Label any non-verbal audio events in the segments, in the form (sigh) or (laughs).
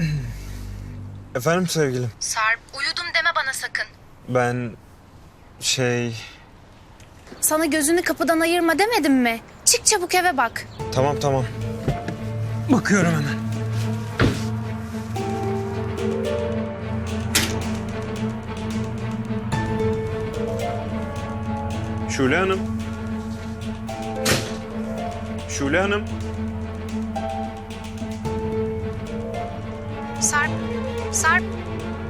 (clears throat) Efendim sevgilim. Sarp uyudum deme bana sakın. Ben şey Sana gözünü kapıdan ayırma demedim mi? Çık çabuk eve bak. tamam tamam. Bakıyorum hemen. Şule Hanım. Şule Hanım. Sarp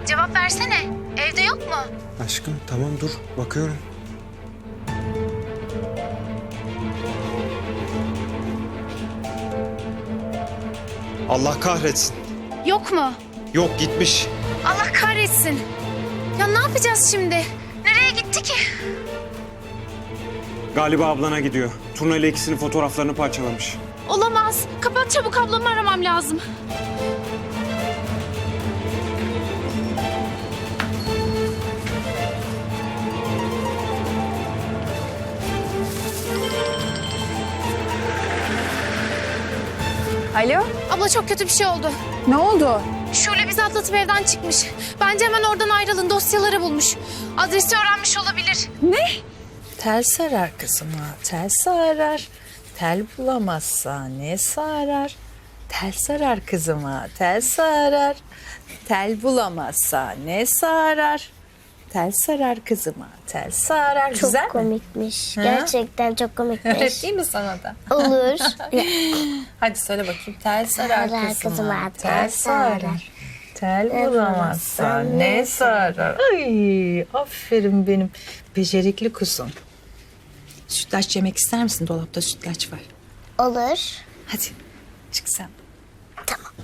cevap versene. Evde yok mu? Aşkım tamam dur bakıyorum. Allah kahretsin. Yok mu? Yok gitmiş. Allah kahretsin. Ya ne yapacağız şimdi? Nereye gitti ki? Galiba ablana gidiyor. Turna ile ikisinin fotoğraflarını parçalamış. Olamaz. Kapat çabuk ablamı aramam lazım. Alo, Abla çok kötü bir şey oldu. ne oldu? Şule bizi atlatıp evden çıkmış. Bence hemen oradan ayrılın. Dosyaları bulmuş. Adresi öğrenmiş olabilir. Tel sarar kızıma, tel sarar. Tel bulamazsa ne sarar? Tel sarar kızıma, tel sarar. Tel bulamazsa ne sarar? Tel sarar kızıma, tel sarar. Çok Güzel mi? komikmiş. Ha? Gerçekten çok komikmiş. Öğreteyim mi sana da? Olur. (laughs) Hadi söyle bakayım. Tel sarar Sarar kızıma, kızıma, tel sarar. Tel bulamazsa bulamazsa ne ne sarar? Ay, aferin benim becerikli kuzum. Sütlaç yemek ister misin? Dolapta sütlaç var. Olur. Hadi çık sen. Bak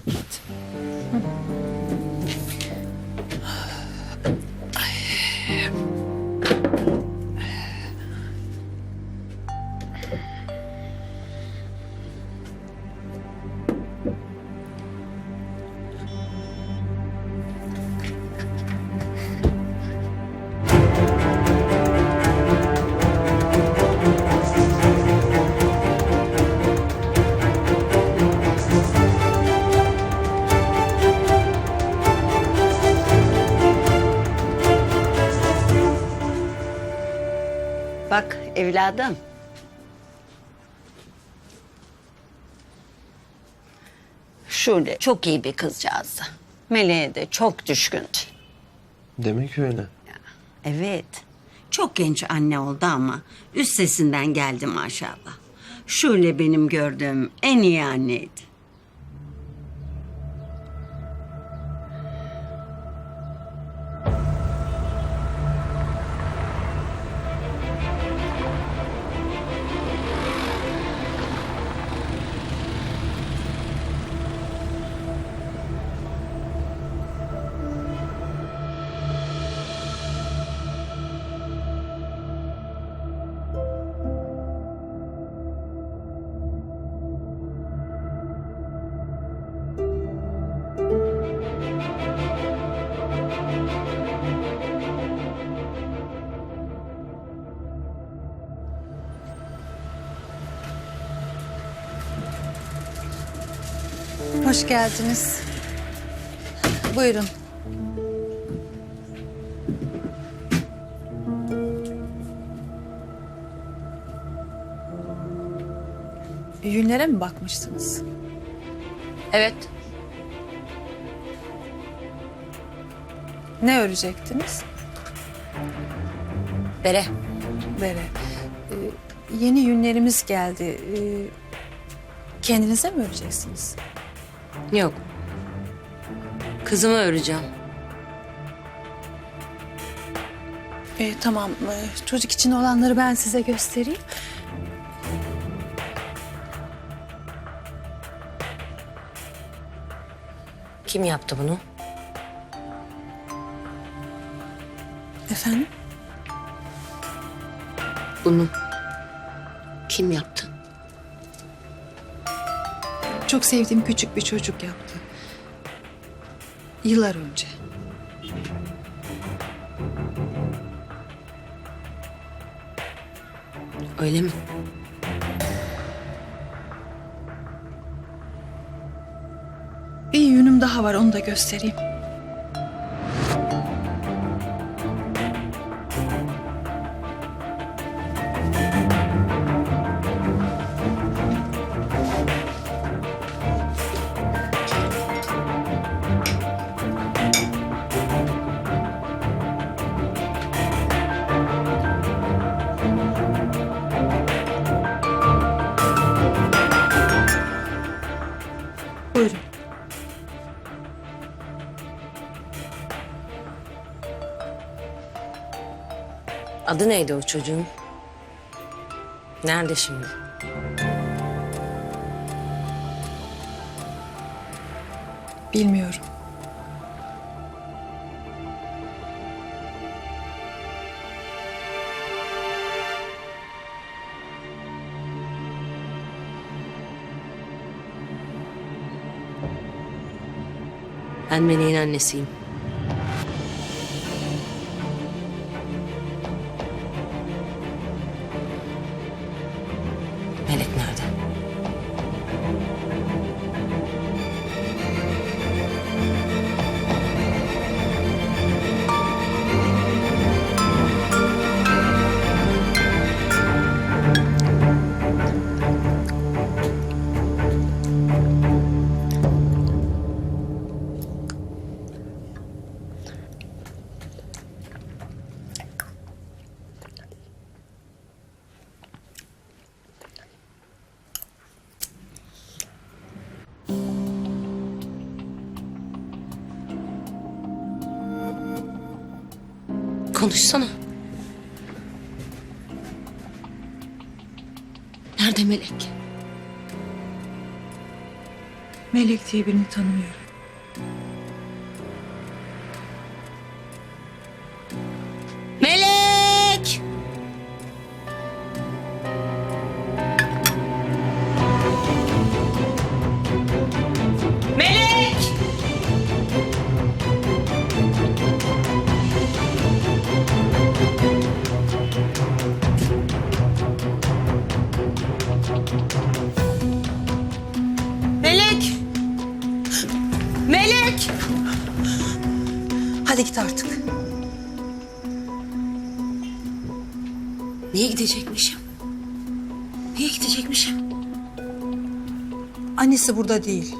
evladım. Şule çok iyi bir kızcağızdı. Meleğe de çok düşkündü. Demek öyle. Evet. Çok genç anne oldu ama üstesinden geldi maşallah. Şule benim gördüğüm en iyi anneydi. Hoş geldiniz. Buyurun. Yünlere mi bakmıştınız? Evet. Ne örecektiniz? Bere. Bere. Ee, yeni yünlerimiz geldi. Ee, kendinize mi öreceksiniz? Yok. Kızımı öreceğim. Ee, tamam. Ee, çocuk için olanları ben size göstereyim. Kim yaptı bunu? Efendim? Bunu kim yaptı? Çok sevdiğim küçük bir çocuk yaptı. Yıllar önce. Öyle mi? Bir yünüm daha var onu da göstereyim. Adı neydi o çocuğun? Nerede şimdi? Bilmiyorum. Ben Melek'in annesiyim. Melek nerede? Konuşsana. Nerede Melek? Melek diye birini tanımıyorum. Git artık. Niye gidecekmişim? Niye gidecekmişim? Annesi burada değil.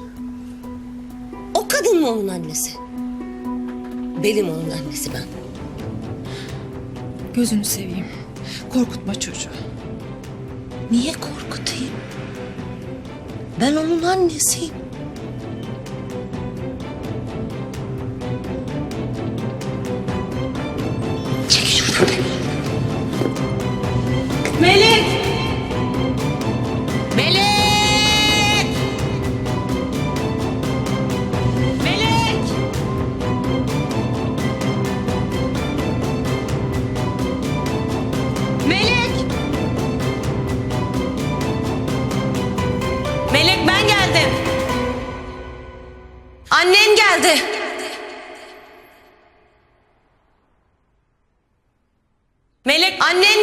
O kadın mı onun annesi? Benim onun annesi ben. Gözünü seveyim. Korkutma çocuğu. Niye korkutayım? Ben onun annesiyim. Geldi. Melek annen